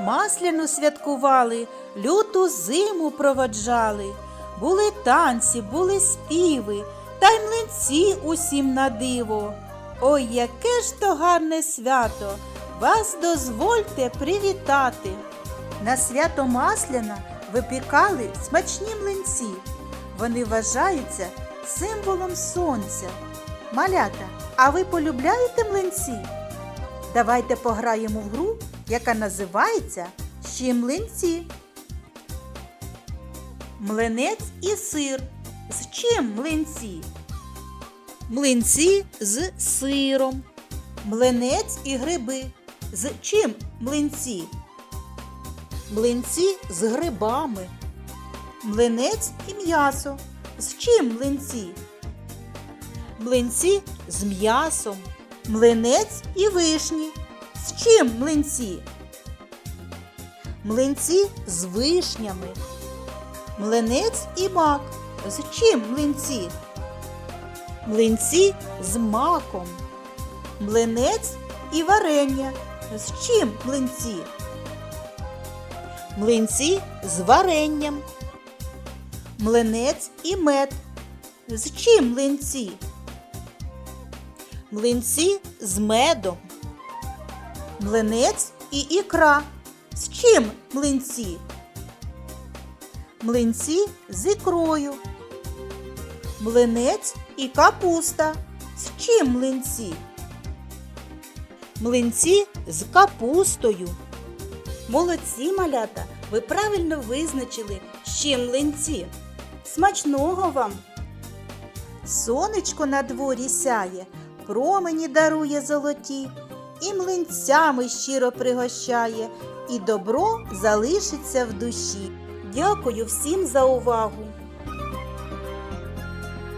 масляну святкували, люту зиму проводжали. Були танці, були співи, та й млинці усім на диво. Ой, яке ж то гарне свято! Вас дозвольте привітати. На свято Масляна випікали смачні млинці. Вони вважаються символом сонця. Малята, а ви полюбляєте млинці? Давайте пограємо в гру, яка називається Ще млинці. Млинець і сир. З чим млинці? Млинці з сиром. Млинець і гриби. З чим млинці? Млинці з грибами. Млинець і м'ясо. З чим млинці? Млинці з м'ясом. Млинець і вишні. З чим млинці? Млинці з вишнями. Млинець і мак. З чим млинці? Млинці з маком. Млинець і варення. З чим млинці? Млинці з варенням. Млинець і мед. З чим млинці? Млинці з медом. Млинець і ікра. З чим млинці? Млинці з ікрою. Млинець і капуста. З чим млинці? Млинці з капустою. Молодці малята, ви правильно визначили, з чим млинці. Смачного вам! Сонечко на дворі сяє, промені дарує золоті, і млинцями щиро пригощає, і добро залишиться в душі. Дякую всім за увагу!